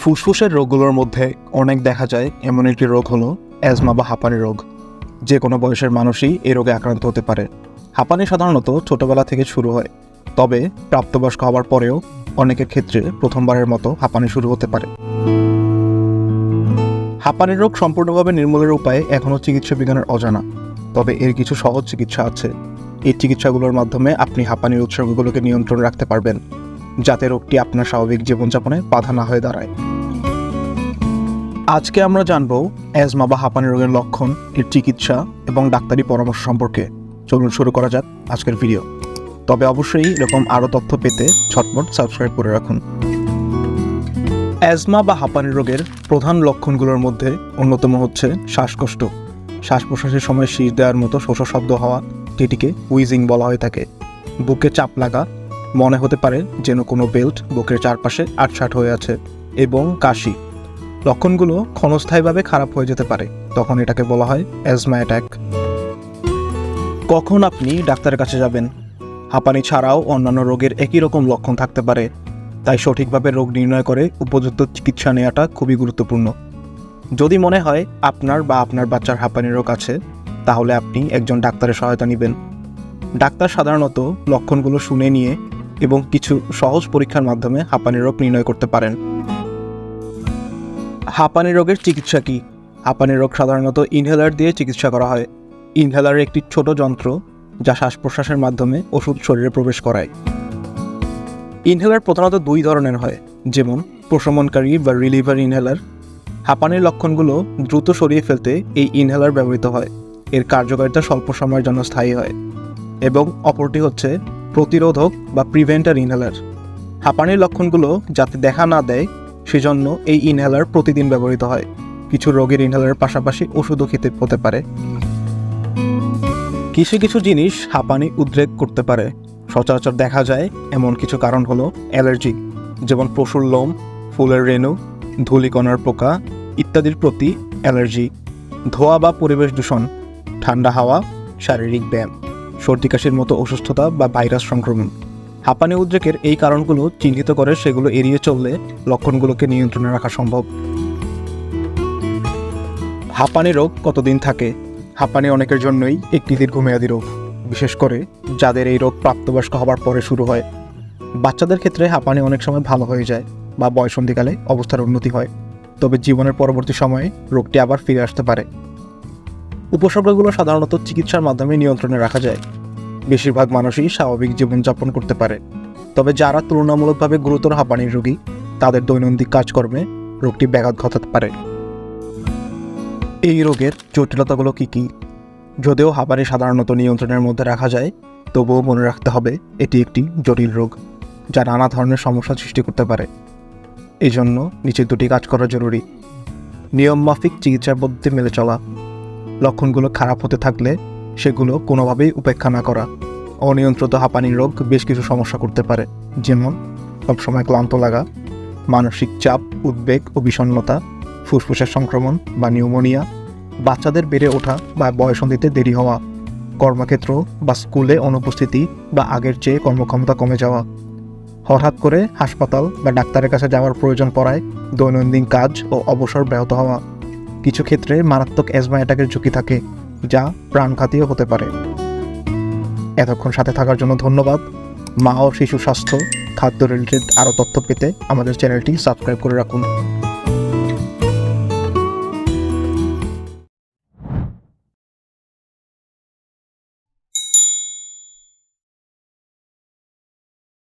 ফুসফুসের রোগগুলোর মধ্যে অনেক দেখা যায়, এমন একটি রোগ হলো অ্যাজমা বা হাঁপানি রোগ। যে কোনো বয়সের মানুষই এই রোগে আক্রান্ত হতে পারে। হাঁপানি সাধারণত ছোটবেলা থেকে শুরু হয়, তবে প্রাপ্তবয়স্ক হওয়ার পরেও অনেকের ক্ষেত্রে প্রথমবারের মতো হাঁপানি শুরু হতে পারে। হাঁপানি রোগ সম্পূর্ণভাবে নির্মূলের উপায় এখনও চিকিৎসা বিজ্ঞানের অজানা, তবে এর কিছু সহজ চিকিৎসা আছে। এই চিকিৎসাগুলোর মাধ্যমে আপনি হাঁপানির উৎসর্গগুলোকে নিয়ন্ত্রণ রাখতে পারবেন। যাতে রোগটি আপনার স্বাভাবিক জীবনযাপনে বাধা না হয়ে দাঁড়ায়। আজকে আমরা জানব অ্যাজমা বা হাঁপানি রোগের লক্ষণ, এর চিকিৎসা এবং ডাক্তারি পরামর্শ সম্পর্কে। চলুন শুরু করা যাক আজকের ভিডিও। তবে অবশ্যই এরকম আরও তথ্য পেতে ছটমট সাবস্ক্রাইব করে রাখুন। অ্যাজমা বা হাঁপানি রোগের প্রধান লক্ষণগুলোর মধ্যে অন্যতম হচ্ছে শ্বাসকষ্ট। শ্বাস প্রশ্বাসের সময় শীষ দেওয়ার মতো শোষ শব্দ হওয়া, যেটিকে উইজিং বলা হয়ে থাকে। বুকে চাপ লাগা মনে হতে পারে যেন কোনো বেল্ট বুকের চারপাশে আটসাট হয়ে আছে এবং কাশি। লক্ষণগুলো ক্ষণস্থায়ীভাবে খারাপ হয়ে যেতে পারে, তখন এটাকে বলা হয় অ্যাজমা অ্যাটাক। কখন আপনি ডাক্তারের কাছে যাবেন? হাঁপানি ছাড়াও অন্যান্য রোগের একই রকম লক্ষণ থাকতে পারে, তাই সঠিকভাবে রোগ নির্ণয় করে উপযুক্ত চিকিৎসা নেওয়াটা খুবই গুরুত্বপূর্ণ। যদি মনে হয় আপনার বা আপনার বাচ্চার হাঁপানি রোগ আছে, তাহলে আপনি একজন ডাক্তারের সহায়তা নেবেন। ডাক্তার সাধারণত লক্ষণগুলো শুনে নিয়ে এবং কিছু সহজ পরীক্ষার মাধ্যমে হাঁপানি রোগ নির্ণয় করতে পারেন। হাঁপানি রোগের চিকিৎসা কী? হাঁপানি রোগ সাধারণত ইনহেলার দিয়ে চিকিৎসা করা হয়। ইনহেলার একটি ছোট যন্ত্র যা শ্বাস প্রশ্বাসের মাধ্যমে ওষুধ শরীরে প্রবেশ করায়। ইনহেলার প্রধানত দুই ধরনের হয়, যেমন প্রশমনকারী বা রিলিভার ইনহেলার। হাঁপানির লক্ষণগুলো দ্রুত সরিয়ে ফেলতে এই ইনহেলার ব্যবহৃত হয়। এর কার্যকারিতা স্বল্প সময়ের জন্য স্থায়ী হয়। এবং অপরটি হচ্ছে প্রতিরোধক বা প্রিভেন্টার ইনহেলার হাঁপানির লক্ষণগুলো যাতে দেখা না দেয়, সেজন্য এই ইনহেলার প্রতিদিন ব্যবহৃত হয়। কিছু রোগের ইনহেলারের পাশাপাশি ওষুধও খেতে হতে পারে। কিছু কিছু জিনিস হাঁপানি উদ্রেক করতে পারে। সচরাচর দেখা যায় এমন কিছু কারণ হলো অ্যালার্জি, যেমন পশুর লোম, ফুলের রেণু, ধূলিকণার পোকা ইত্যাদির প্রতি অ্যালার্জি, ধোয়া বা পরিবেশ দূষণ, ঠান্ডা হাওয়া, শারীরিক ব্যায়াম। সর্দি কাশির মতো অসুস্থতা বা ভাইরাস সংক্রমণ। হাঁপানি উদ্রেকের এই কারণগুলো চিহ্নিত করে সেগুলো এড়িয়ে চললে লক্ষণগুলোকে নিয়ন্ত্রণে রাখা সম্ভব। হাঁপানি রোগ কতদিন থাকে? হাঁপানি অনেকের জন্যই একটি দীর্ঘমেয়াদী রোগ, বিশেষ করে যাদের এই রোগ প্রাপ্তবয়স্ক হবার পরে শুরু হয়। বাচ্চাদের ক্ষেত্রে হাঁপানি অনেক সময় ভালো হয়ে যায় বা বয়সন্ধিকালে অবস্থার উন্নতি হয়। তবে জীবনের পরবর্তী সময়ে রোগটি আবার ফিরে আসতে পারে। উপসর্গগুলো সাধারণত চিকিৎসার মাধ্যমে নিয়ন্ত্রণে রাখা যায়। বেশিরভাগ মানুষই স্বাভাবিক জীবনযাপন করতে পারে। তবে যারা তুলনামূলকভাবে গুরুতর হাঁপানির রোগী, তাদের দৈনন্দিন কাজকর্মে রোগটি ব্যাঘাত ঘটাতে পারে। এই রোগের জটিলতাগুলো কী কী? যদিও হাঁপানি সাধারণত নিয়ন্ত্রণের মধ্যে রাখা যায়, তবুও মনে রাখতে হবে এটি একটি জটিল রোগ, যা নানা ধরনের সমস্যা সৃষ্টি করতে পারে। এই জন্য নিচের দুটি কাজ করা জরুরি। নিয়মমাফিক চিকিৎসার পদ্ধতি মেনে চলা। লক্ষণগুলো খারাপ হতে থাকলে সেগুলো কোনোভাবেই উপেক্ষা না করা। অনিয়ন্ত্রিত হাঁপানি রোগ বেশ কিছু সমস্যা করতে পারে, যেমন সবসময় ক্লান্ত লাগা, মানসিক চাপ, উদ্বেগ ও বিষণ্ণতা, ফুসফুসের সংক্রমণ বা নিউমোনিয়া, বাচ্চাদের বেড়ে ওঠা বা বয়সন্ধিতে দেরি হওয়া, কর্মক্ষেত্র বা স্কুলে অনুপস্থিতি বা আগের চেয়ে কর্মক্ষমতা কমে যাওয়া। হঠাৎ করে হাসপাতাল বা ডাক্তারের কাছে যাওয়ার প্রয়োজন পড়ায় দৈনন্দিন কাজ ও অবসর ব্যাহত হওয়া। কিছু ক্ষেত্রে মারাত্মক অ্যাজমা অ্যাটাকের ঝুঁকি থাকে, যা প্রাণঘাতীয় হতে পারে। এতক্ষণ সাথে থাকার জন্য ধন্যবাদ। মা ও শিশু স্বাস্থ্য খাদ্য রিলেটেড আরও তথ্য পেতে আমাদের চ্যানেলটি সাবস্ক্রাইব করে রাখুন।